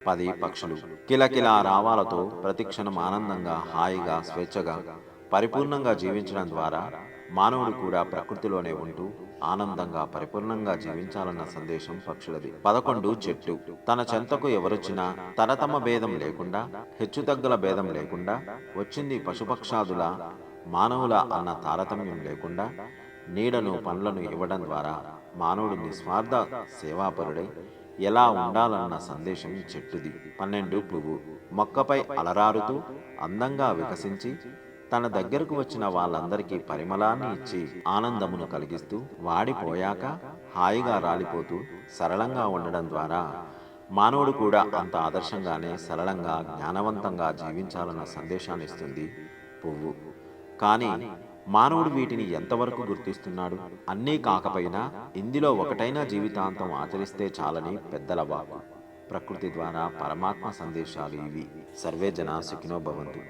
పది పక్షులు. కిలకిలా రావాలతో ప్రతిక్షణం ఆనందంగా హాయిగా స్వేచ్ఛగా పరిపూర్ణంగా జీవించడం ద్వారా మానవుడు కూడా ప్రకృతిలోనే ఉంటూ ఆనందంగా పరిపూర్ణంగా జీవించాలన్న సందేశం పక్షులది. పదకొండు చెట్టు. తన చెంతకు ఎవరొచ్చినా తరతమ భేదం లేకుండా హెచ్చుతగ్గుల భేదం లేకుండా వచ్చింది పశుపక్షాదుల మానవుల అన్న తారతమ్యం లేకుండా నీడను పండ్లను ఇవ్వడం ద్వారా మానవుడు నిస్వార్థ సేవాపరుడై ఎలా ఉండాలన్న సందేశం చెట్టుది. పన్నెండు పువ్వు. మొక్కపై అలరారుతూ అందంగా వికసించి తన దగ్గరకు వచ్చిన వాళ్ళందరికీ పరిమళాన్ని ఇచ్చి ఆనందమును కలిగిస్తూ వాడిపోయాక హాయిగా రాలిపోతూ సరళంగా ఉండడం ద్వారా మానవుడు కూడా అంత ఆదర్శంగానే సరళంగా జ్ఞానవంతంగా జీవించాలన్న సందేశాన్ని ఇస్తుంది పువ్వు. కానీ మానవుడు వీటిని ఎంతవరకు గుర్తిస్తున్నాడు? అన్నీ కాకపోయినా ఇందులో ఒకటైనా జీవితాంతం ఆచరిస్తే చాలని పెద్దల వాకు ప్రకృతి ద్వారా పరమాత్మ సందేశాలు ఇవి. సర్వే జనా సుఖినో భవంతు.